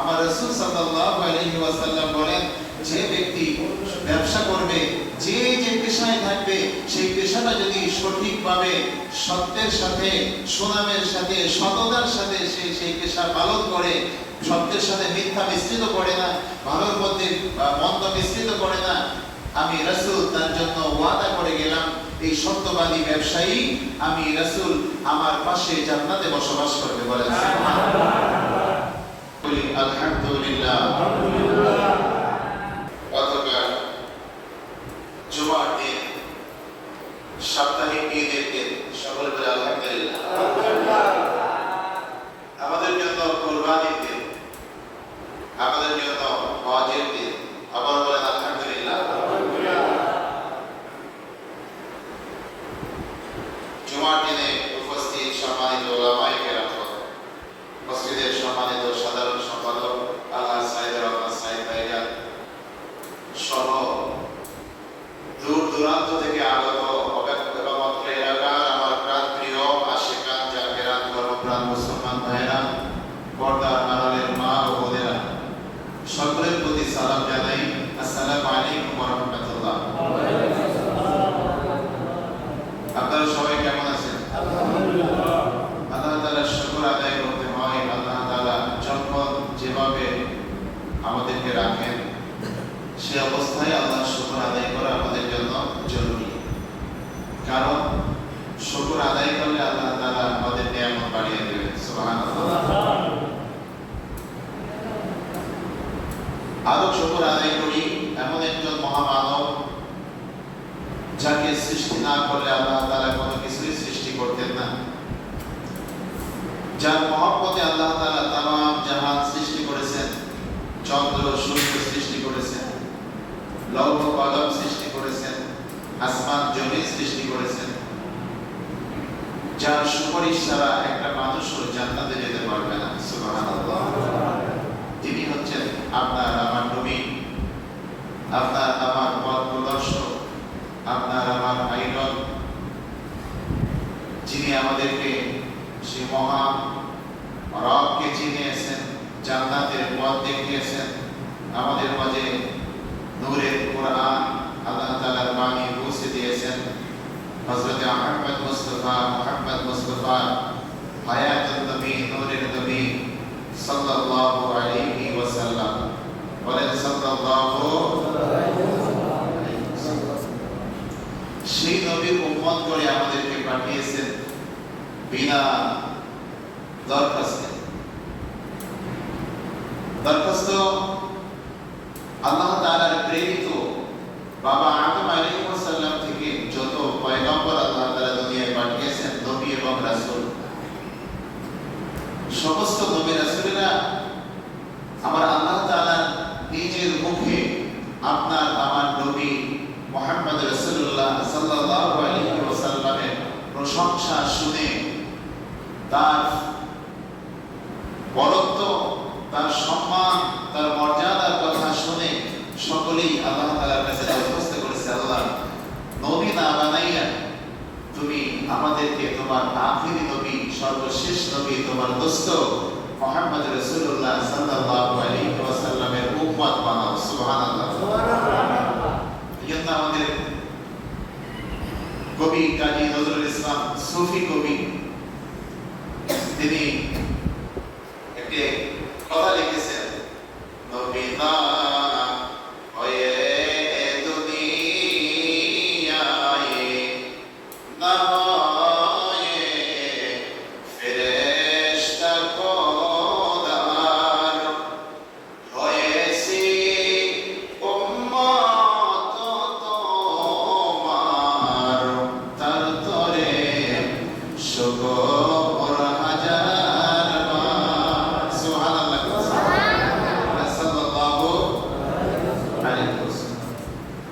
আমার রাসূল সাল্লাল্লাহু আলাইহি ওয়াসাল্লাম বলেন, যে ব্যক্তি ব্যবসা করবে, যে যে পেশায় থাকবে, সেই পেশাটা যদি সঠিকভাবে সত্যের সাথে, সুনামের সাথে, সততার সাথে সে সেই পেশা পালন করে, সত্যের সাথে মিথ্যা মিশ্রিত করে না, ভালোর মধ্যে মন্দ মিশ্রিত করে না, আমি রাসূল তার জন্য ওয়াদা করে গেলাম, এই সত্যবাদী ব্যবসায়ী আমি রাসূল আমার পাশে জান্নাতে বসবাস করবে বলেন। বলি আলহামদুলিল্লাহ। বলে দিন আবার বলেন আলহামদুলিল্লাহ। জুমার দিনে উপস্থিত সম্মানিত ওলামায়ে কেরাম মসজিদের সম্মানিত সাধারণ সম্পাদক আল্লাহ সাইদ রহমান সাইদ ভাইজান সহ দূর দূরান্ত থেকে আগত অব্যক্ত এবং অত্র এলাকার আমার প্রাণ প্রিয় আশেকান জাকেরান গর্বপ্রাণ মুসলমান ভাইরা পর্দার আড়ালের মা ও বোনেরা সকলের প্রতি সালাম জানাই আসসালামু আলাইকুম ওয়া রাহমাতুল্লাহ আপনারা সবাই কেমন আছেন আল্লাহ তাআলার শুকর আদায় করতে হয় আল্লাহ তাআলা যখন যেভাবে আমাদেরকে রাখেন সে অবস্থায় আল্লাহ শুকর আদায় করা আমাদের জন্য জরুরি কারণ শুকর আদায় করলে আল্লাহ তাআলা আমাদের নিয়ামত বাড়িয়ে দেবেন সুবহানাল্লাহ আরও শুকর আদায় করি, এমন একজন মহামানব যাকে সৃষ্টি না করলে আল্লাহ তাআলা কোনো কিছুই সৃষ্টি করতেন না। যার মহব্বতে আল্লাহ তাআলা তামাম জাহান সৃষ্টি করেছেন, চন্দ্র, সূর্য সৃষ্টি করেছেন, লৌহ, কলম সৃষ্টি করেছেন, আসমান জমি সৃষ্টি করেছেন। যার সুপারিশ ছাড়া একটা মানুষও জান্নাতে যেতে পারবে না, সুবহানাল্লাহ। তিনি হচ্ছেন আপনার আপনার আমার পথ প্রদর্শক, আপনার আমার আইডল যিনি আমাদেরকে সে মহা রবকে চিনিয়েছেন, জান্নাতের পথ দেখিয়েছেন, আমাদের মাঝে নূরের কোরআন আল্লাহ তাআলার বাণী পৌঁছে দিয়েছেন। হযরত আহমদ মুস্তাফা, মুহাম্মদ মুস্তাফা হায়াতুন নবী, নূরের নবী সাল্লাল্লাহু আলাইহি ওয়াসাল্লাম বলেন সাল্লাল্লাহু সেই নবীর উম্মত করে আমাদেরকে পাঠিয়েছেন বিনা দরখাস্তে। দরখাস্ত আল্লাহ তাআলার প্রেরিত বাবা আদম আলাইহিস সালাম থেকে যত পয়গম্বর আল্লাহ তাআলা দুনিয়ায় পাঠিয়েছেন নবী এবং রাসূল, সমস্ত নবী রাসূলেরা আমার আল্লাহ তাআলা নিজের মুখে আপনার আমার নবী মুহাম্মদ রাসূলুল্লাহ সাল্লাল্লাহু আলাইহি ওয়াসাল্লামের প্রশংসা শুনে তার বরত্ব তার সম্মান তার মর্যাদার কথা শুনে সকলেই আল্লাহ তাআলার কাছে দরখাস্ত করেছে আল্লাহ নবী না বানাইয়া তুমি আমাদেরকে তোমার আখিরি নবী সর্বশেষ নবী তোমার দোস্ত মুহাম্মদ রাসূলুল্লাহ সাল্লাল্লাহু আলাইহি ওয়াসাল্লামের উম্মত বানাও সুবহানাল্লাহ। আমাদের কবি কাজী নজরুল সুফি কবি। তিনি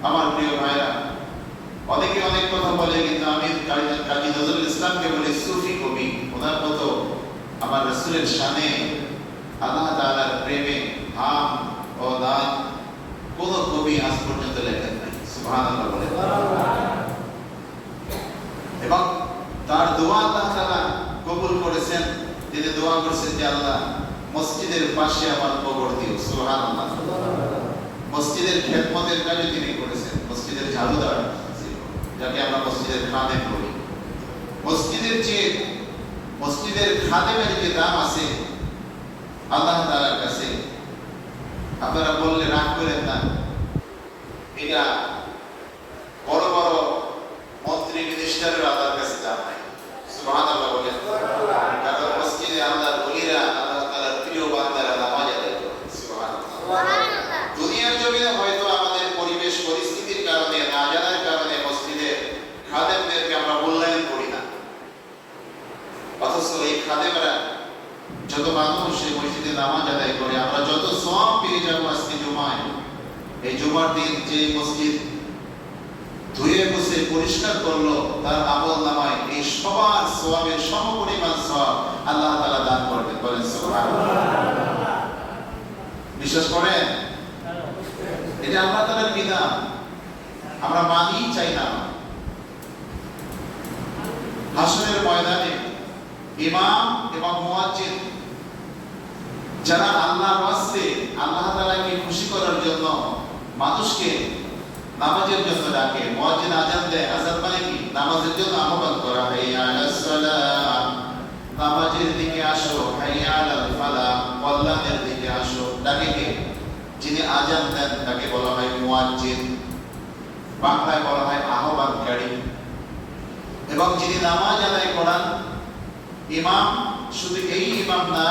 আমার প্রিয় ভাইরা অনেকে অনেক কথা বলে কিন্তু আমি কাজী নজরুল ইসলামকে বলি সুফি কবি ওনার মতো আমার রাসূলের শানে আল্লাহ তাআলার প্রেমে হাম ও দান কোন কবি আজ পর্যন্ত লেখেন নাই সুবহানাল্লাহ বলে এবং তার দোয়া আল্লাহ তাআলা কবুল করেছেন। তিনি দোয়া করেছেন যে আল্লাহ মসজিদের পাশে আমার কবর সুবহানাল্লাহ। মসজিদের খেদমতের কাজও তিনি করেছেন। মসজিদের ঝাড়ুদার যাকে আমরা মসজিদের খাদেম বলি। মসজিদের যে মসজিদের খাদেমের যে দাম আছে, আল্লাহ তাআলার কাছে আপনারা বললে রাগ করেন না। এটা বড় বড় মন্ত্রী মিনিস্টারের আল্লাহর যত মানুষ এই মসজিদে নামাজ আদায় করে আমরা যত সব পেয়ে যাব আজকে জুমায়। এই জুমার দিন যে মসজিদ ধুয়ে বসে পরিষ্কার করল তার আমল নামায়। এই সবার সওয়াবের সমপরিমাণ সওয়াব আল্লাহ তাআলা দান করবেন। বলেন বিশ্বাস করেন? এটা আল্লাহ তাআলার বিধান। আমরা মানি চাই না। হাসরের ময়দানে ইমাম এবং মুয়াজ্জিন যারা আল্লাহর ওয়াস্তে আল্লাহ তাআলাকে খুশি করার জন্য মানুষকে নামাজের জন্য ডাকে মুয়াজ্জিন আজান দেয়, আজান মানে কি? নামাজের জন্য আহ্বান করা হাইয়া আলাস সালাম। নামাজের দিকে আসো হাইয়া আলাল ফালাহ কল্যাণের দিকে আসো। ডাকে কে? যিনি আজান দেন, তাকে বলা হয় মুয়াজ্জিন। বাংলায় বলা হয় আহ্বানকারী। এবং যিনি নামাজ আদায় করান, ইমাম, শুধু এই ইমাম না,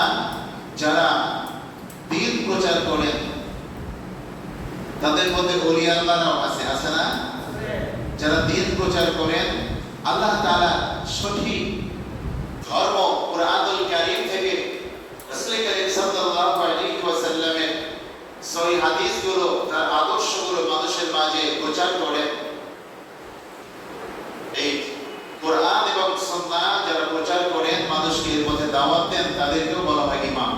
যারা দিন প্রচার করেন তাদের মধ্যে আছে আছে না? যারা দিন প্রচার করেন, আল্লাহ তাআলা সঠিক ধর্ম থেকে সাল্লাল্লাহু আলাইহি ওয়াসাল্লামের সহিহ হাদিসগুলো, তার আদর্শগুলো মানুষের মাঝে প্রচার করেন। এই কোরআন এবং যারা প্রচার করেন, মানুষকে এর মধ্যে দাওয়াত দেন, তাদেরকেও বলা হয় ইমাম।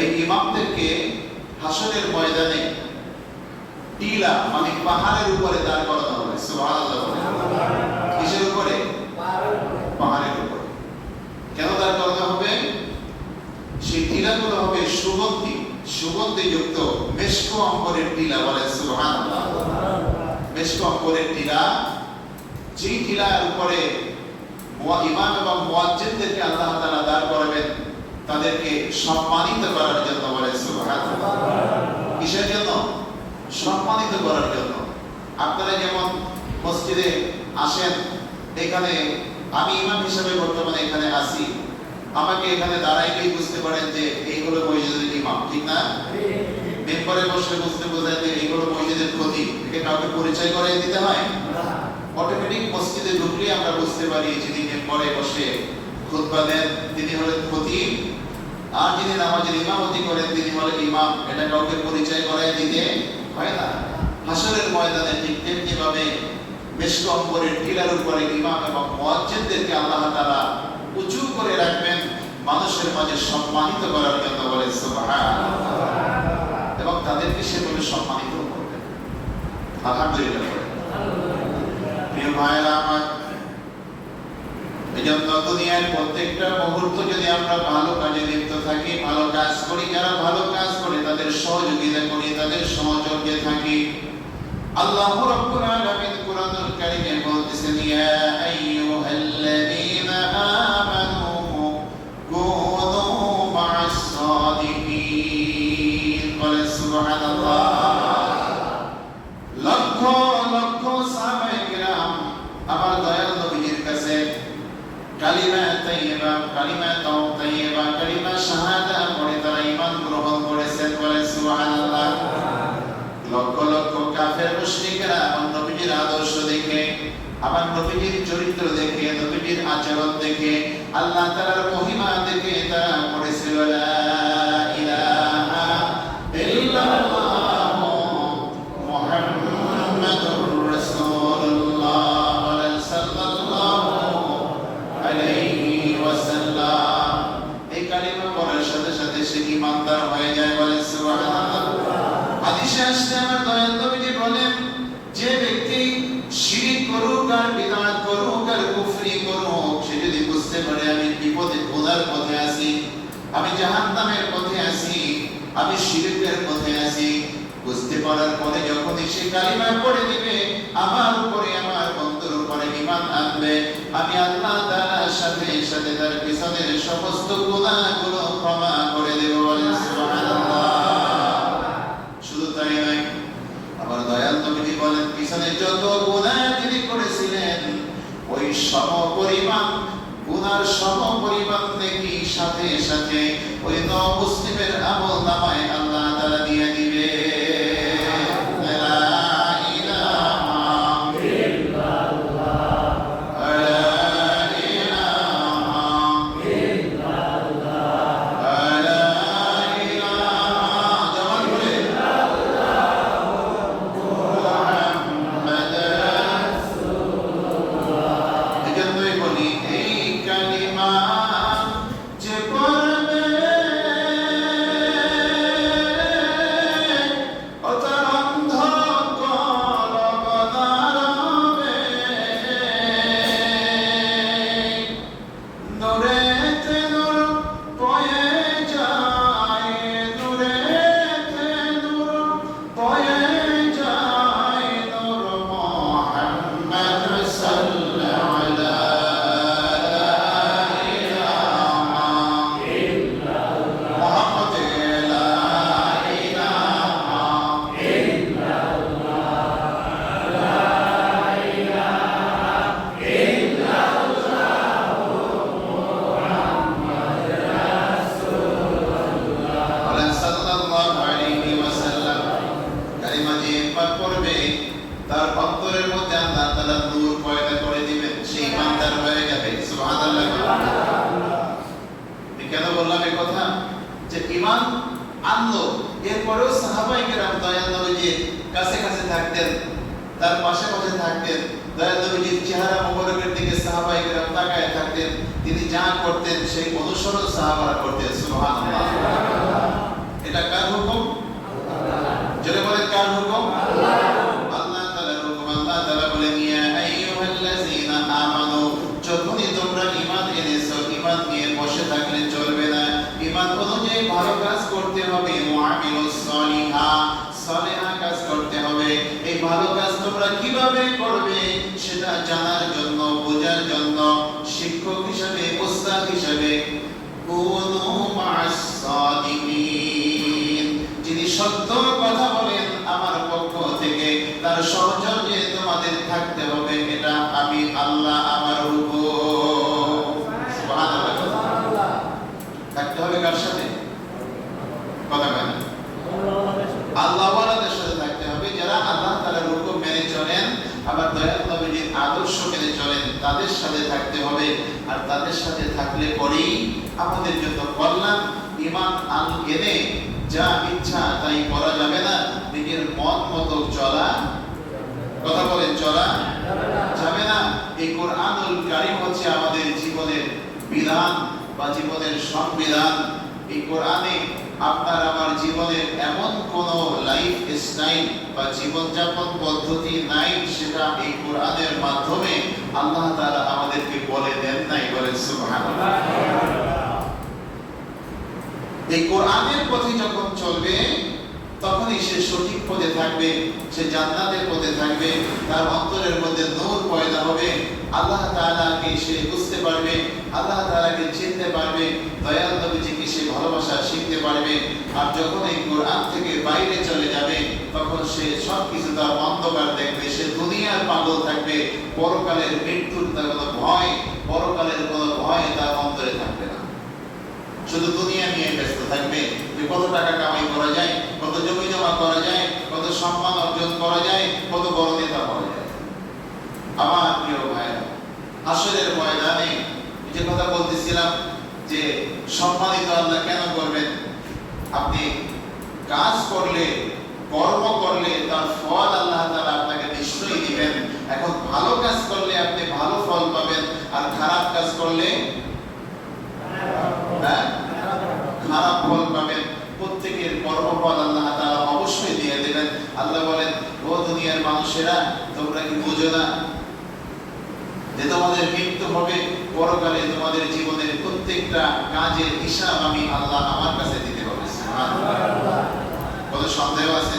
এই ইমামদেরকে হাসনের ময়দানে টিলা মানে পাহাড়ের উপরে দাঁড় করানো হবে, সুবহানাল্লাহ কিসের উপরে? পাহাড়ের উপরে। কেন দাঁড় করানো হবে? সেই টিলাগুলো হবে সুগন্ধি সুগন্ধি যুক্ত মেশক অম্বরের টিলা বলে, সুবহানাল্লাহ। মেশক অম্বরের টিলা, যেই টিলার উপরে ইমাম এবং মুয়াজ্জিনদেরকে আল্লাহ তাআলা দাঁড় করাবেন, তাদেরকে সম্মানিত করার জন্য বলে, সুবহানাল্লাহ। কিসের জন্য? সম্মানিত করার জন্য। আপনারা যেমন মসজিদে আসেন, এখানে আমি ইমাম হিসেবে বর্তমানে এখানে আসি আমাকে এখানে দাঁড়াইলেই বুঝতে পারেন যে এই হলো মসজিদের ইমাম, ঠিক না? মেম্বারে বসে বুঝতে বোঝায় যে এই হলো মসজিদের ক্ষতি। একে কাউকে পরিচয় করে দিতে হয়? অটোমেটিক মসজিদে ঢুকলে আমরা বুঝতে পারি যিনি মেম্বারে বসে খুতবা দেন, তিনি হলেন ক্ষতি। আর যিনি নামাজের ইমামতি করেন, তিনি হলেন ইমাম। এটা কাউকে পরিচয় করায় দিতে হয় না। হাসরের ময়দানে ঠিক তেমনিভাবে ভাবে মেশক অম্বরের টিলার উপরে ইমাম এবং মুয়াজ্জিনদেরকে আল্লাহ তারা উঁচু করে রাখবেন, মানুষের মাঝে সম্মানিত করার জন্য বলে এবং তাদেরকে সেভাবে সম্মানিত করবেন। আলহামদুলিল্লাহ। প্রিয় ভাইয়েরা, আমার এই দুনিয়ার প্রত্যেকটা মুহূর্ত যদি আমরা ভালো কাজে লিপ্ত থাকি, ভালো কাজ করি, যারা ভালো কাজ করে তাদের সহযোগিতা করি, তাদের সহযোগে থাকি। আল্লাহ রব্বুল আলামিন কোরআনুল কারীমে বলতেছেন, ইয়া আইয়ুহাল্লাযীনা আমানু কুনু মা'আস সাদিকিন বলে সুবহানাল্লাহ লক্ষ লক্ষ সাহাবায়ে কিরাম আমার দয়াল নবীজির কাছে কালিমা তাইয়্যিবা কালিমা তাও তাইয়্যিবা কালিমা শাহাদা পড়ে তারা ঈমান গ্রহণ করেছেন বলে সুবহানাল্লাহ লক্ষ লক্ষ কাফের মুশরিকরা আমার নবীজির আদর্শ দেখে আমার নবীজির চরিত্র দেখে নবীজির আচরণ দেখে আল্লাহ তালার মহিমা দেখে তারা আমি খোদার পথে আছি, আমি জাহান্নামের পথে আছি। শিরিক পড়ার পরে যখনই সে কালিমা পড়ে দিবে আমার উপরে আমার বন্ধুর উপরে ইমান আনবে। আমি আল্লাহ তাআলার সাথে সাথে তার পিছনের সমস্ত গুনাহগুলো ক্ষমা করে দেব শুধু তাই নয়, আমার দয়াল নবীজি বলেন, পিছনে যত গুনাহ তিনি করেছিলেন, ওই সম পরিমাণ গুনার সম পরিমাণ নেকি সাথে সাথে ওই ন মুসলিমের আমল নামায় আল্লাহ তারা দিয়ে দিবে। কীভাবে করবে সেটা জানার জন্য বোঝার জন্য শিক্ষক হিসাবে ওস্তাদ হিসাবে যিনি সত্য কথা বলেন আমার পক্ষ থেকে তার সহযোগে তোমাদের থাকতে হবে এটা আমি আল্লাহ আমার হুকুম সুবহানাল্লাহ থাকতে হবে কার সাথে কথা বলেন আল্লাহ ওয়ালাদের সাথে থাকতে হবে যারা আল্লাহ তাআলার হুকুম মেনে চলেন আবার দয়াল নবীজির আদর্শ মেনে চলেন তাদের সাথে থাকতে হবে আর তাদের সাথে থাকলে পরেই আমাদের জন্য কল্যাণ। ইমান আন এনে যা ইচ্ছা তাই করা যাবে না। নিজের মন মতো চলা। কথা বলেন, চলা যাবে না। এই কোরআনুল কারীম হচ্ছে আমাদের জীবনের বিধান বা জীবনের সংবিধান। এই কোরআনে আপনার আমার জীবনের এমন কোন লাইফ স্টাইল বা জীবনযাপন পদ্ধতি নাই, সেটা এই কোরআনের মাধ্যমে আল্লাহ তাআলা আমাদেরকে বলে দেন নাই বলেন সুবহানাল্লাহ। এই কোরআনের পথে যখন চলবে তখনই সে সঠিক পথে থাকবে, সে জান্নাতের পথে থাকবে, তার অন্তরের মধ্যে নূর পয়দা হবে। আল্লাহ তাআলাকে সে বুঝতে পারবে, আল্লাহ তাআলাকে চিনতে পারবে, দয়াল নবীজিকে সে ভালোবাসা শিখতে পারবে। আর যখন এই কোরআন থেকে বাইরে চলে যাবে, তখন সে সব কিছু তার অন্ধকার দেখবে, সে দুনিয়ার পাগল থাকবে। পরকালের মৃত্যুর তার কোনো ভয়, পরকালের কোনো ভয় তার শুধু দুনিয়া নিয়ে ব্যস্ত থাকবে যে কত টাকা কামাই করা যায়, কত জমি জমা করা যায়, কত সম্মান অর্জন করা যায়, কত বড় নেতা হওয়া যায়। আমার প্রিয় ভাইরা আসরের ময়দানে যে কথা বলতেছিলাম যে সম্মানিত আল্লাহ কেন করবেন? আপনি কাজ করলে, কর্ম করলে তার ফল আল্লাহ তাআলা আপনাকে নিশ্চয়ই দিবেন। এখন ভালো কাজ করলে আপনি ভালো ফল পাবেন, আর খারাপ কাজ করলে খারাপ ফল পাবেন। প্রত্যেকের কর্মফল আল্লাহ তাআলা অবশ্যই দিয়ে দেবেন। আল্লাহ বলেন, ও দুনিয়ার মানুষেরা, তোমরা কি বুঝো না যে তোমাদের মৃত্যু হবে? পরকালে তোমাদের জীবনের প্রত্যেকটা কাজের হিসাব আমি আল্লাহ আমার কাছে দিতে হবে। কোনো সন্দেহ আছে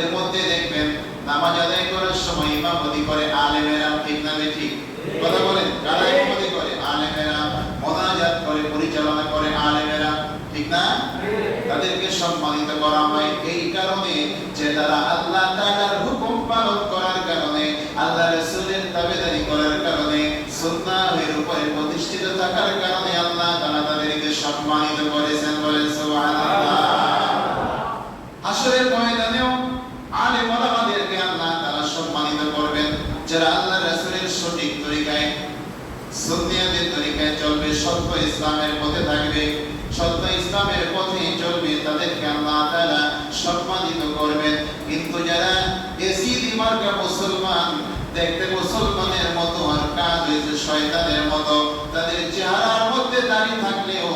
তাদের মধ্যে দেখবেন, নামাজ আদায় করার সময় ইমামতি করে আলেমেরা ঠিক না ঠিক? কথা বলেন, কারা ইমামতি করে? আলেমেরা মোনাজাত করে, পরিচালনা করে আলেমেরা ঠিক না? তাদেরকে সম্মানিত করা হয়। এই কারণে যে তারা আল্লাহ তাআলার হুকুম পালন করার কারণে, আল্লাহ রাসূলের তাবেদারি করার কারণে সুন্নাহের উপরে প্রতিষ্ঠিত থাকার কারণে আল্লাহ তাআলা তাদেরকে সম্মানিত করেছেন বলেন, সুবহানাল্লাহ। হাসরের ময়দানেও আলেম ওলামাদেরকে আল্লাহ তাআলা সম্মানিত করবেন যারা আল্লাহ রাসূলের সঠিক তরিকায় সুন্নিয়াতের তরিকায় চলবে সত্য ইসলামের পথে থাকবে, সত্য ইসলামের পথে চলবে তাদেরকে আল্লাহ তাআলা সম্মানিত করবেন কিন্তু যারা এসিদি মার্কা মুসলমান, দেখতে মুসলমানের মতো আর কাজ হয়েছে শয়তানের মতো, তাদের চেহারার মধ্যে দাড়ি থাকলেও,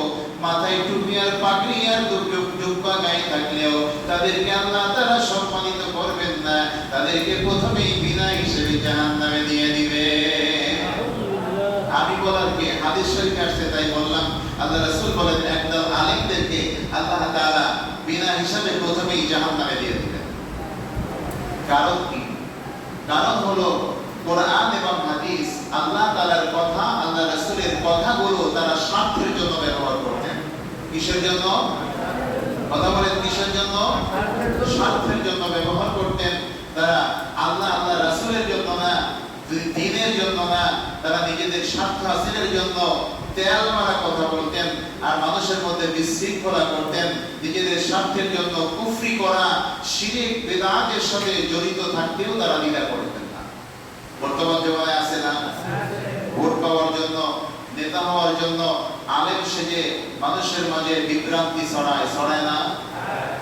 মাথায় টুপি আর পাগড়ি আর জুব্বা গায়ে থাকলেও তাদেরকে আল্লাহ তাআলা সম্মানিত করবেন না। তাদেরকে প্রথমেই বিনা হিসেবে জাহান্নামে দিয়ে দিবে আমি বলার কি শরীফে আসছে তাই বললাম আল্লাহ রাসূল বলেন একদল আলেমদেরকে আল্লাহ তাআলা বিনা হিসাবে প্রথমেই জাহান্নামে দিয়ে দিবেন কারণ কি? কারণ হলো কোরআন এবং হাদিস আল্লাহ তাআলার কথা আল্লাহ রাসূলের কথাগুলো তারা স্বার্থের জন্য ব্যবহার করতেন। কিসের জন্য? কথা বলেন কিসের জন্য। স্বার্থের জন্য ব্যবহার করতেন। তারা আল্লাহ আল্লাহ রাসূলের জন্য না দিনের জন্য না, তারা নিজেদের স্বার্থ হাসিলের জন্য তেল মারা কথা বলতেন আর মানুষের মধ্যে বিশৃঙ্খলা করতেন। নিজেদের স্বার্থের জন্য কুফরি করা, শিরিক, বেদাতের সাথে জড়িত থাকতেও তারা দ্বিধা করতেন না। বর্তমান জমানায় আছে না? ভোট পাওয়ার জন্য, নেতা হওয়ার জন্য আলেম সেজে মানুষের মাঝে বিভ্রান্তি ছড়ায় ছড়ায় না?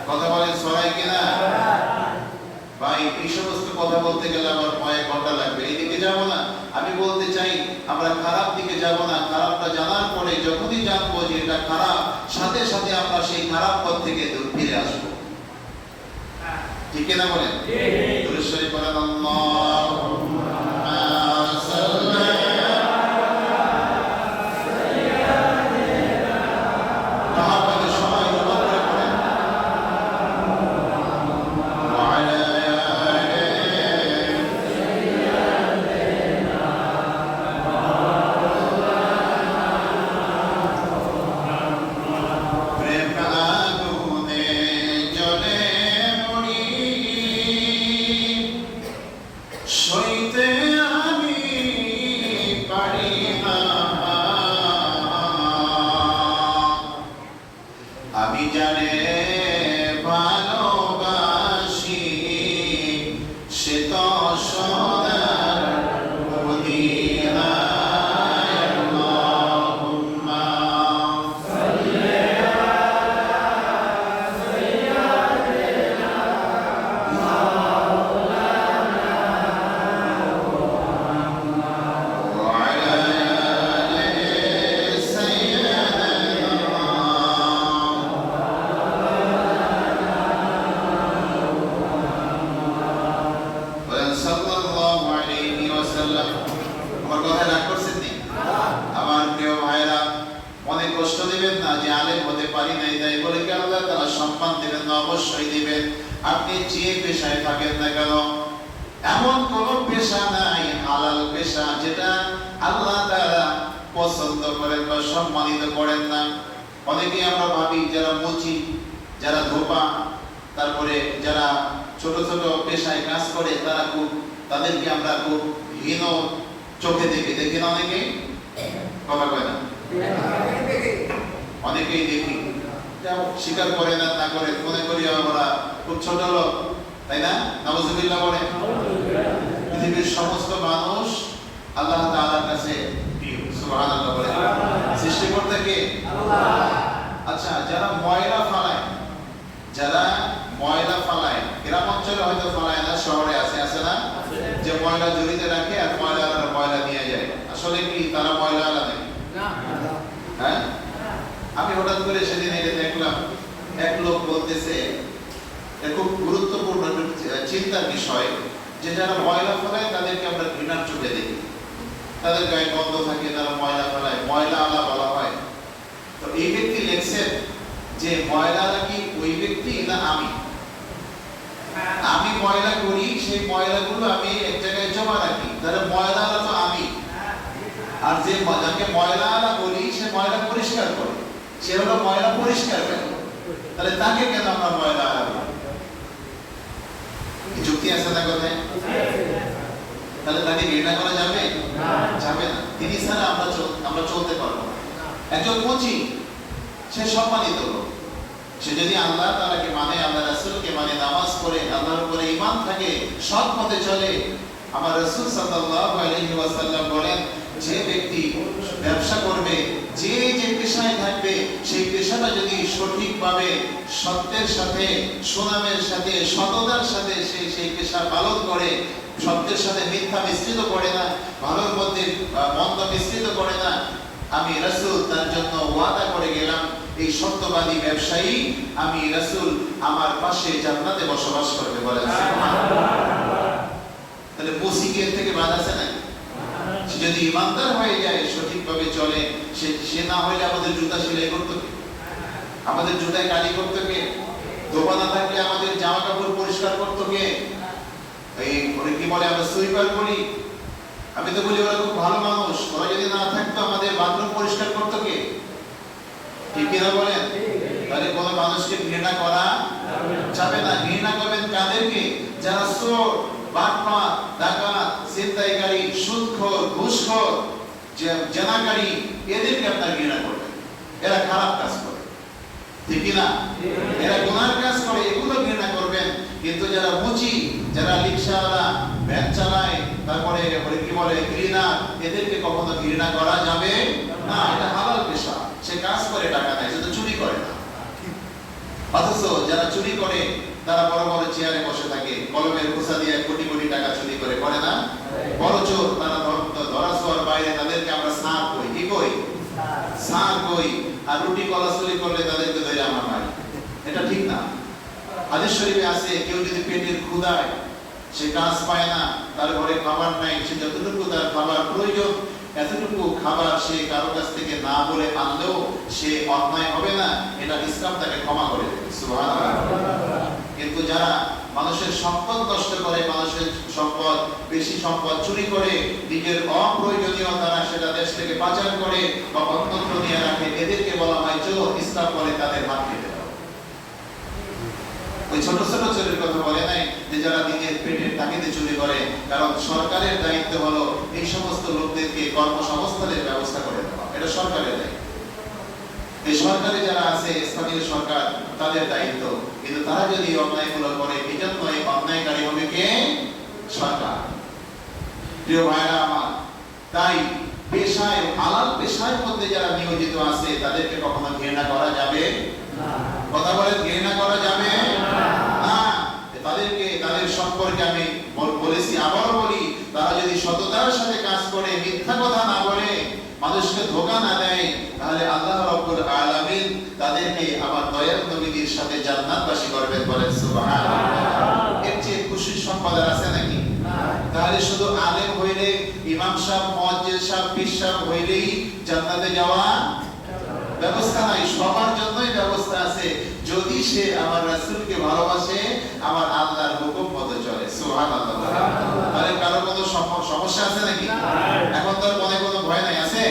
কথা বলেন, ছড়ায় কিনা? ভাই এই সমস্ত কথা বলতে গেলে আমার কয়েক ঘণ্টা লাগবে। এইদিকে যাব না। আমি বলতে চাই আমরা খারাপ দিকে যাব না। খারাপটা জানার পরে যখনই জানব যে এটা খারাপ সাথে সাথে আমরা সেই খারাপ পথ থেকে দূর ফিরে আসব। ঠিক না বলেন? দুরুশ্বরী করেন আল্লাহুম্মা কথা রাগ করছেন নি? আমার প্রিয় ভাইরা মনে কষ্ট দিবেন না, যে আলেম হতে পারি নাই, তাই বলে কি আল্লাহ তারা সম্মান দিবেন না? অবশ্যই দিবেন। আপনি যে পেশায় থাকেন না কেন, এমন কোন পেশা নাই, হালাল পেশা, যেটা আল্লাহ তাআলা পছন্দ করেন বা সম্মানিত করেন না। অনেকে আমরা ভাবি, যারা মুচি, যারা ধোপা, তারপরে যারা ছোট ছোট পেশায় কাজ করে, তারা খুব, তাদেরকে আমরা খুব হীন চোখে দেখি দেখি না অনেকে? কথা কয় না? অনেকেই দেখি। স্বীকার করে না না করে, মনে করি আমরা খুব ছোট লোক, তাই না? নবজুবিল্লাহ বলে। পৃথিবীর সমস্ত মানুষ আল্লাহ তাআলার কাছে সুবহানাল্লাহ বলে। কে? আচ্ছা যারা ময়লা ফালায়, যারা ময়লা ফালায়, গ্রাম অঞ্চলে হয়তো ফালায় না, শহরে আছে আছে না? যে ময়লা জড়িতে রাখে আর ময়লা আসলে কি তারা ময়লা আলা নাকি হ্যাঁ? আমি হঠাৎ করে সেদিন এটা দেখলাম এক লোক বলতেছে খুব গুরুত্বপূর্ণ চিন্তার বিষয় যে যারা ময়লা ফেলায় তাদেরকে আমরা ঘৃণার চোখে দেখি। তাদের গায়ে গন্ধ থাকে তারা ময়লা ফেলায় ময়লা আলা বলা হয়। তো এই ব্যক্তি লেখছেন যে ময়লা কি ওই ব্যক্তি না আমি? আমি ময়লা করি সেই ময়লাগুলো আমি এক জায়গায় জমা রাখি। তাহলে ময়লা তো আমি। আর যে যাকে ময়লা বলি সে ময়লা পরিষ্কার করে। সে হলো ময়লা পরিষ্কার করে তাহলে তাকে কেন আমরা ময়লা যুক্তি আছে না কথায়? তাহলে তাকে ঘৃণা করা যাবে? যাবে না। তিনি ছাড়া আমরা আমরা চলতে পারব একজন সে সম্মানিত লোক। সে যদি আল্লাহ মানে আল্লাহ রাসূলকে মানে নামাজ পড়ে আল্লাহর উপরে ঈমান থাকে সৎ পথে চলে আমার রাসূল সাল্লাল্লাহু আলাইহি ওয়াসাল্লাম বলেন যে ব্যক্তি ব্যবসা করবে, যে যে পেশায় থাকবে, সেই পেশাটা যদি সঠিকভাবে সত্যের সাথে, সুনামের সাথে, সততার সাথে সে সেই পেশা পালন করে, সত্যের সাথে মিথ্যা মিশ্রিত করে না, ভালোর মধ্যে মন্দ মিশ্রিত করে না, আমি রাসূল, তার জন্য ওয়াদা করে গেলাম, এই সত্যবাদী ব্যবসায়ী আমি রাসূল, আমার পাশে জান্নাতে বসবাস করবে বলেন। তাহলে মুসিকের থেকে বাদ আছে না সে যদি ইমানদার হয়ে যায়, সঠিকভাবে চলে, সে সে না হইলে আমাদের জুতা সেলাই করতো কে? আমাদের জুতায় কালি করতো কে? দোকান না থাকলে আমাদের জামা কাপড় পরিষ্কার করতো কে? এই কি বলে, আমরা সুইপার করি আমি তো বলি, ওরা খুব ভালো মানুষ। ওরা যদি না থাকতো, আমাদের বাথরুম পরিষ্কার করতো কে? ঠিক কিনা বলেন? তাহলে কোনো মানুষকে ঘৃণা করা যাবে না। ঘৃণা করবেন কাদেরকে? যারা চোর। বাটপা ডাকাত ছিনতাইকারী সুদখোর ঘুষখোর যে- জেনাকারী এদেরকে আপনার ঘৃণা করবেন। এরা খারাপ কাজ করে। ঠিক না? এরা গুনার কাজ করে এগুলো ঘৃণা করবেন। কিন্তু যারা মুচি যারা রিক্সাওয়ালা ভ্যান চালায় তারপরে কি বলে ঘৃণা এদেরকে কখনো ঘৃণা করা যাবে না। এটা হালাল পেশা। সে কাজ করে টাকা নেয় সে তো চুরি করে না। অথচ যারা চুরি করে তারা বড় বড় চেয়ারে বসে থাকে। কলমের খোসা দিয়ে কোটি কোটি টাকা চুরি করে করে না? বড় চোর, তারা ধর- ধরা ছোঁয়ার বাইরে, তাদেরকে আমরা স্নাপ কই। কি কই? স্নাপ কই। আর রুটি কলা চুরি করলে তাদেরকে ধরে আমরা মারি। এটা ঠিক না। হাদিস শরীফে আছে, কেউ যদি পেটের ক্ষুধায় সে কাজ পায় না, তার ঘরে খাবার নাই, সে যতটুকু তার খাবার প্রয়োজন, এতটুকু খাবার সে কারও কাছ থেকে না বলে আনলেও সে অন্যায় হবে না, এটা ইসলাম তাকে ক্ষমা করে সুবহানাল্লাহ। কিন্তু যারা মানুষের সম্পদ নষ্ট করে, মানুষের সম্পদ, বেশি সম্পদ চুরি করে, নিজের অপ্রয়োজনীয় তারা সেটা দেশ থেকে পাচার করে বা অন্যত্র নিয়ে রাখে, এদেরকে বলা হয় চোর। ইসলাম বলে তাদের হাত কেটে ওই ছোট ছোট চোরের কথা বলে নাই যে যারা দিনের পেটের তাগিদে চুরি করে, কারণ সরকারের দায়িত্ব হলো এই সমস্ত লোকদেরকে কর্মসংস্থানের ব্যবস্থা করে দেওয়া। এটা সরকারের দায়িত্ব। এই সরকারে যারা আছে স্থানীয় সরকার তাদের দায়িত্ব। কিন্তু তারা যদি অন্যায়গুলো করে এই অন্যায়কারী হবে কে? সরকার। প্রিয় ভাইরা আমার তাই পেশায় হালাল পেশার মধ্যে যারা নিয়োজিত আছে তাদেরকে কখনো ঘৃণা করা যাবে? কথা বলেন ঘৃণা করা যাবে? না। তাদেরকে তাদের সম্পর্কে আমি বল- বলেছি আবারও বলি তারা যদি সততার সাথে কাজ করে মিথ্যা কথা না বলে মানুষকে ধোকা না দেয় তাহলে আল্লাহ রব্বুল আলামিন তাদেরকে আমার দয়াল নবীর সাথে জান্নাতবাসী করবেন বলেন সুবহানাল্লাহ। এর চেয়ে খুশির সম্পদ আর আছে নাকি? তাহলে শুধু আলেম হইলে ইমাম সাহেব মুয়াজ্জিন সাহেব পীর সাহেব হইলেই জান্নাতে যাওয়া ব্যবস্থা নাই সবার জন্যই ব্যবস্থা আছে। যদি সে আমার রাসূলকে ভালোবাসে আমার আল্লাহর হুকুম মতো চলে সুবহানাল্লাহ। তাহলে কারও কোনো সমস্যা আছে নাকি? এখন তো আর মনে কোনো ভয় নাই আছে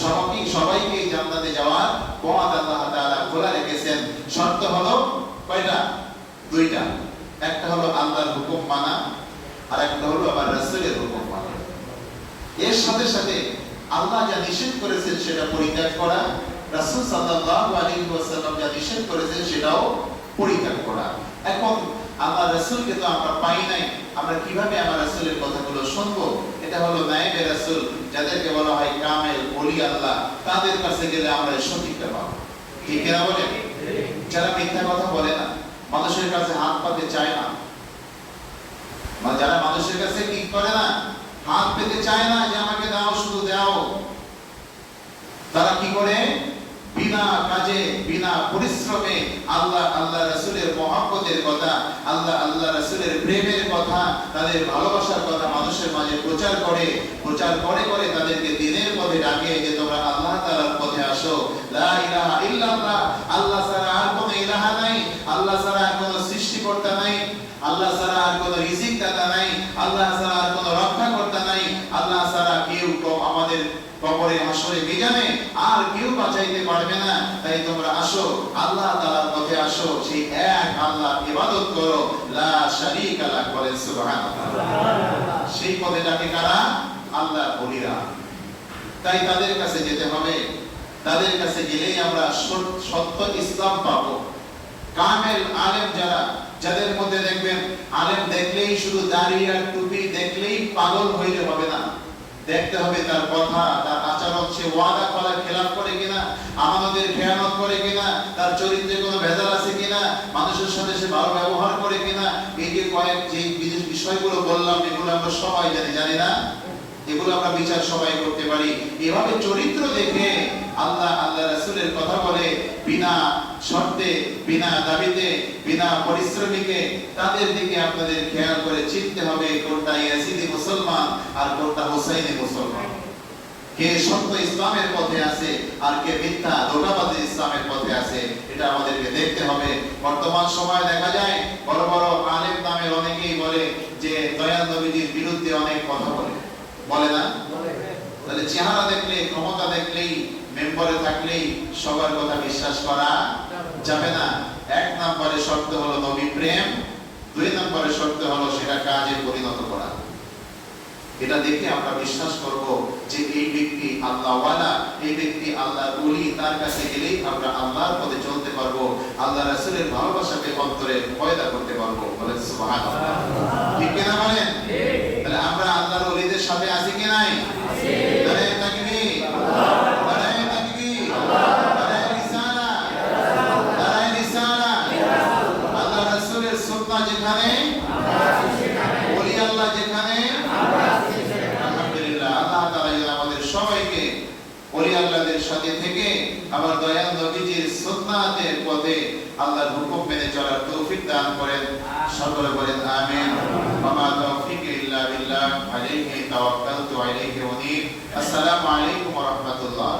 সবাইকে সবাইকে জান্নাতে যাওয়ার পথ আল্লাহ তাআলা খোলা রেখেছেন শর্ত হলো কয়টা? দুইটা। একটা হলো আল্লাহর হুকুম মানা আর একটা হলো আমার রাসূলের হুকুম মানা। এর সাথে সাথে আল্লাহ যা নিষেধ করেছেন সেটা পরিত্যাগ করা, রাসূল সাল্লাল্লাহু আলাইহি ওয়াসাল্লাম যা নিষেধ করেছেন সেটাও পরিত্যাগ করা। এখন আমার রাসূলকে তো আমরা পাই নাই, আমরা কীভাবে আমার রাসূলের কথাগুলো শুনব? এটা হলো নায়েবে রাসূল, যাদেরকে বলা হয় কামেল, ওলি আল্লাহ, তাদের কাছে গেলে আমরা সঠিকটা পাবো। ঠিক কিনা বলে যারা মিথ্যা কথা বলে না, মানুষের কাছে হাত পাতে চায় না। বা যারা মানুষের কাছে কি করে না, হাত পেতে চায় না যে আমাকে দাও, শুধু দাও। তারা কি করে? বিনা কাজে, বিনা পরিশ্রমে আল্লাহ আল্লাহ রাসূলের মহব্বতের কথা, আল্লাহ আল্লাহ রাসূলের প্রেমের কথা, তাদের ভালোবাসার কথা মানুষের মাঝে প্রচার করে প্রচার করে করে তাদেরকে দিনের পথে ডাকে যে তোমরা আল্লাহ আসো। লা ইলাহা ইল্লাল্লাহ। আল্লাহ ছাড়া আর কোনো ইলাহা নাই। আল্লাহ ছাড়া আর কোনো সৃষ্টিকর্তা নাই। আল্লাহ ছাড়া আর কোনো রিজিক দাতা নাই। আল্লাহ ছাড়া আর কোনো রক্ষাকর্তা নাই। আল্লাহ ছাড়া কেউ আমাদের কবরে হাসরে মিজানে আর কেউ বাঁচাইতে পারবে না। তাই তোমরা আসো আল্লাহ তাআলার পথে আসো। সেই এক আল্লাহ ইবাদত করো। লা শারীকা লাহ বলেন সুবহানাল্লাহ। সেই পথে ডাকে কারা? আল্লাহ বলিরা তাই তাদের কাছে যেতে হবে। তাদের কাছে গেলেই আমরা সত্য ইসলাম পাবো। কামেল আলেম যারা, যাদের মধ্যে দেখবেন, আলেম দেখলেই শুধু দাড়ি আর টুপি দেখলেই পাগল হইলে হবে না। দেখতে হবে তার কথা, তার আচরণ, সে ওয়াদা করার খেলাপ করে কিনা আমাদের খেয়ানত করে কিনা, তার চরিত্রে কোনো ভেজাল আছে কিনা, মানুষের সাথে সে ভালো ব্যবহার করে কিনা, এই যে কয়েক, যে বিষয়গুলো বললাম, এগুলো আমরা সবাই জানি জানি না? এগুলো আমরা বিচার সবাই করতে পারি। এভাবে চরিত্র দেখে আল্লাহ আল্লাহ রাসূলের কথা বলে বিনা শর্তে বিনা দাবিতে বিনা পরিশ্রমীকে তাদের দিকে আপনাদের খেয়াল করে চিনতে হবে কোনটা ইয়াসিদি মুসলমান আর কোনটা হুসাইনি মুসলমান। কে সত্য ইসলামের পথে আছে আর কে মিথ্যা ধোকাবাজি ইসলামের পথে আছে এটা আমাদেরকে দেখতে হবে। বর্তমান সময় দেখা যায় বড় বড় আলেম নামের অনেকেই বলে যে দয়াল নবীজির বিরুদ্ধে অনেক কথা বলে। বলে না? তাহলে চেহারা দেখলে ক্ষমতা দেখলেই মেম্বারে থাকলেই সবার কথা বিশ্বাস করা যাবে না। এক নম্বরে শর্ত হলো নবী প্রেম দুই নম্বরে শর্ত হলো সেটা কাজে পরিণত করা। এটা দেখে আমরা বিশ্বাস করব যে এই ব্যক্তি আল্লাহওয়ালা এই ব্যক্তি আল্লাহর ওলি তার কাছে গেলেই আমরা আল্লাহর পথে চলতে পারব আল্লাহ রাসূলের ভালোবাসাকে অন্তরে পয়দা করতে পারব। বলেন সুবহানাল্লাহ। ঠিক কিনা বলেন? তাহলে আমরা আল্লাহর ওলিদের সাথে আছি কি নাই নারে তাকবীর নারে তাকবীর নারে রিসালা নারে রিসালা আল্লাহ রাসূলের সুন্নাহ যেখানে ওলি আল্লাহ যেখানে আলহামদুলিল্লাহ আল্লাহ তাআলা যেন আমাদের সবাইকে ওলি আল্লাহদের সাথে থেকে আবার দয়াল নবীজির সুন্নাতের পথে আল্লাহর হুকুম মেনে চলার তৌফিক দান করেন। সকলে বলেন আমিন। আমার তৌফিক ইল্লা বিল্লাহ। আলাইহি তাওয়াক্কালতু আলাইহি উনীব। আসসালামু আলাইকুম ওয়া রাহমাতুল্লাহ।